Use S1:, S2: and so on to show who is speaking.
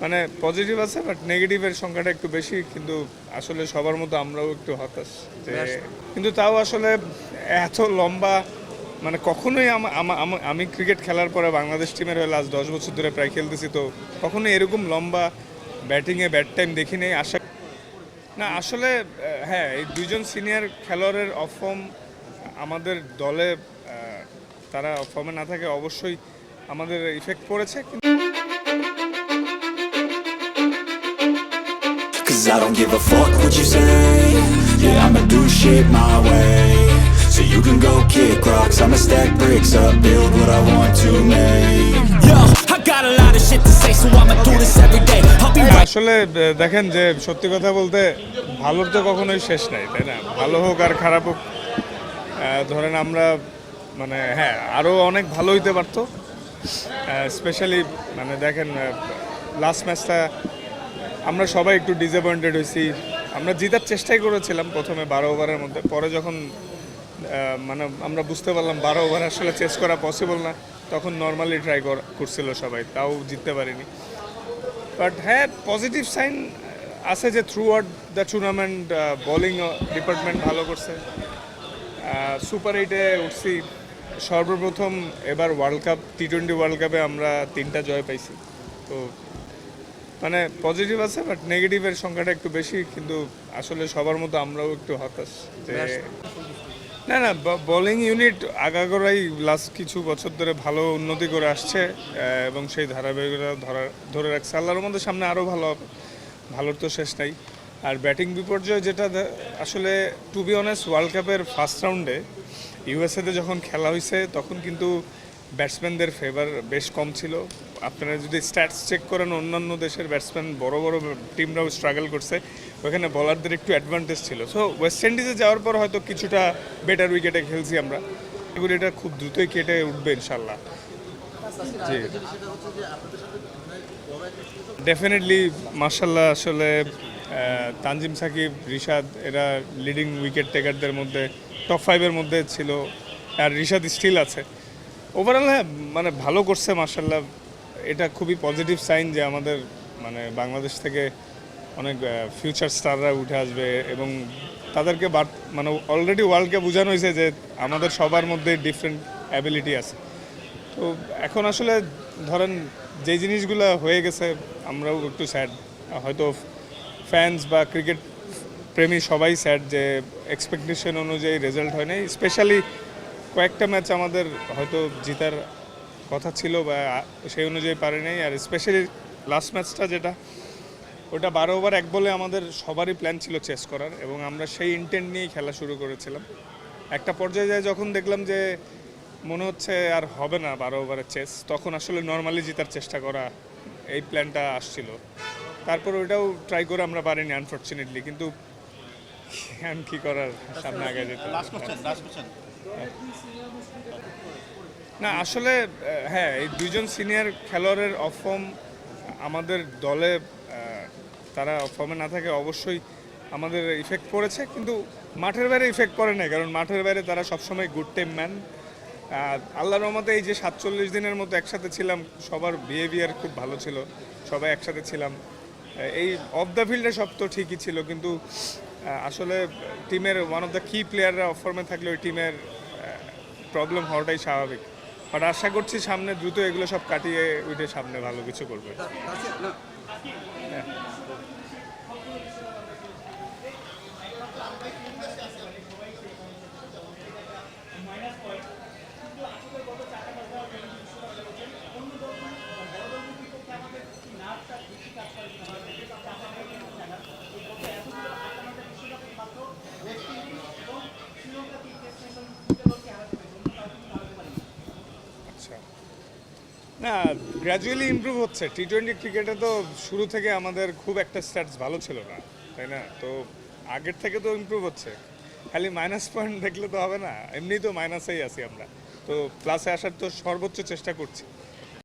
S1: মানে পজিটিভ আছে বাট নেগেটিভের সংখ্যাটা একটু বেশি কিন্তু আসলে সবার মতো আমরাও একটু হতাশ যে কিন্তু তাও আসলে এত লম্বা মানে কখনোই আমা- ক্রিকেট খেলার পরে বাংলাদেশ টিমের হয়ে লাস্ট দশ বছর ধরে প্রায় খেলতেছি তো কখনোই এরকম লম্বা ব্যাটিংয়ে ব্যাট টাইম দেখি নেই আশা না আসলে হ্যাঁ এই দুজন সিনিয়র খেলোয়াড়ের অফ ফর্ম আমাদের দলে তারা ফর্মে না থাকে অবশ্যই আমাদের ইফেক্ট পড়েছে কিন্তু
S2: Cause I don't give a fuck what you say Yeah, I'ma do shit my way So you can go kick rocks I'ma stack bricks up Build what I want to make
S3: Yo, I got a lot of shit to say, so I'ma do this every day. I'll be right.
S1: আসলে দেখেন যে সত্যি কথা বলতে ভালোর তো কখনোই শেষ নাই তাই না ভালো হোক আর খারাপ হোক ধরেন আমরা মানে হ্যাঁ আরও অনেক ভালো হইতে পারতো স্পেশালি মানে দেখেন লাস্ট ম্যাচটা আমরা সবাই একটু ডিসঅ্যাপয়েন্টেড হয়েছি। আমরা জেতার চেষ্টাই করেছিলাম প্রথমে বারো ওভারের মধ্যে। পরে যখন মানে আমরা বুঝতে পারলাম বারো ওভার আসলে চেস করা পসিবল না, তখন নর্মালি ট্রাই করছিল সবাই, তাও জিততে পারিনি। বাট হ্যাঁ পজিটিভ সাইন আছে যে throughout the tournament bowling department ভালো করছে। সুপার এইটে উঠছি। সর্বপ্রথম এবার world cup T twenty world কাপে আমরা তিনটা জয় পাইছি। তো মানে পজিটিভ আছে বাট নেগেটিভের সংখ্যাটা একটু বেশি কিন্তু আসলে সবার মতো আমরাও একটু হতাশ যে না না বোলিং ইউনিট আগাগোড়াই লাস্ট কিছু বছর ধরে ভালো উন্নতি করে আসছে এবং সেই ধারাবাহিকতা ধরা ধরে রাখছে। আল্লাহর মধ্যে সামনে আরও ভালো হবে। ভালোর তো শেষ নাই। আর ব্যাটিং বিপর্যয় যেটা আসলে টু বি অনেস্ট ওয়ার্ল্ড কাপের ফার্স্ট রাউন্ডে ইউএসএতে যখন খেলা হয়েছে তখন কিন্তু ব্যাটসম্যানদের ফেভার বেশ কম ছিল। আপনারা যদি স্ট্যাটস চেক করেন, অন্যান্য দেশের ব্যাটসম্যান বড় বড় টিমরাও স্ট্রাগল করছে। ওখানে বলারদের একটু অ্যাডভান্টেজ ছিল। সো ওয়েস্ট ইন্ডিজে যাওয়ার পর হয়তো কিছুটা বেটার উইকেটে খেলছি আমরা। এগুলো এটা খুব দ্রুতই কেটে উঠবে ইনশাল্লাহ জি। ডেফিনেটলি মার্শাল্লাহ আসলে তানজিম সাকিব, রিশাদ, এরা লিডিং উইকেট টেকারদের মধ্যে টপ ফাইভের মধ্যে ছিল। আর রিশাদ স্টিল আছে। ওভারঅল হ্যাঁ মানে ভালো করছে মার্শাল্লাহ এটা খুবই পজিটিভ সাইন যে আমাদের মানে বাংলাদেশ থেকে অনেক ফিউচার স্টাররা উঠে আসবে এবং তাদেরকে মানে অলরেডি ওয়ার্ল্ডকে বোঝানো হয়েছে যে আমাদের সবার মধ্যে ডিফারেন্ট অ্যাবিলিটি আছে। তো এখন আসলে ধরেন যে জিনিসগুলো হয়ে গেছে, আমরাও একটু স্যাড হয়তো ফ্যান্স বা ক্রিকেট প্রেমী সবাই স্যাড যে এক্সপেকটেশন অনুযায়ী রেজাল্ট হয় নাই স্পেশালি কয়েকটা ম্যাচ আমাদের হয়তো জিতার কথা ছিল বা সেই অনুযায়ী পারে আর স্পেশালি লাস্ট ম্যাচটা যেটা, ওটা বারো ওভার এক বলে আমাদের সবারই প্ল্যান ছিল চেস করার এবং আমরা সেই ইন্টেন্ট নিয়েই খেলা শুরু করেছিলাম। একটা পর্যায়ে যায় যখন দেখলাম যে মনে হচ্ছে আর হবে না বারো ওভারের চেস তখন আসলে নর্মালি জেতার চেষ্টা করা এই প্ল্যানটা আসছিল। তারপর ওইটাও ট্রাই করে আমরা পারিনি আনফর্চুনেটলি কিন্তু, কি করার, সামনে আগে যেতে না, আসলে হ্যাঁ এই দুজন সিনিয়র খেলোয়াড়ের অফ ফর্ম আমাদের দলে তারা ফর্মে না থাকে, অবশ্যই আমাদের ইফেক্ট পড়েছে, কিন্তু মাঠের বাইরে ইফেক্ট পড়ে না কারণ মাঠের বাইরে তারা সবসময় গুড টিম ম্যান আল্লাহর রহমতে এই যে সাতচল্লিশ দিনের মতো একসাথে ছিলাম, সবার বিহেভিয়ার খুব ভালো ছিল, সবাই একসাথে ছিলাম। এই অফ দ্য ফিল্ডে সব তো ঠিকই ছিল, কিন্তু আসলে টিমের ওয়ান অফ দ্য কি প্লেয়াররা ফর্মে থাকলে ওই টিমের প্রবলেম হওয়াটাই স্বাভাবিক। বাট আশা করছি সামনে দ্রুত এগুলো সব কাটিয়ে উঠে সামনে ভালো কিছু করবে। না গ্র্যাজুয়ালি ইম্প্রুভ হচ্ছে। টি টোয়েন্টি ক্রিকেটে তো শুরু থেকে আমাদের খুব একটা স্ট্যাটস ভালো ছিল না, তাই না? তো আগের থেকে তো ইম্প্রুভ হচ্ছে। খালি মাইনাস পয়েন্ট দেখলে তো হবে না এমনি তো মাইনাসেই আছি আমরা। তো প্লাসে আসার তো সর্বোচ্চ চেষ্টা করছি।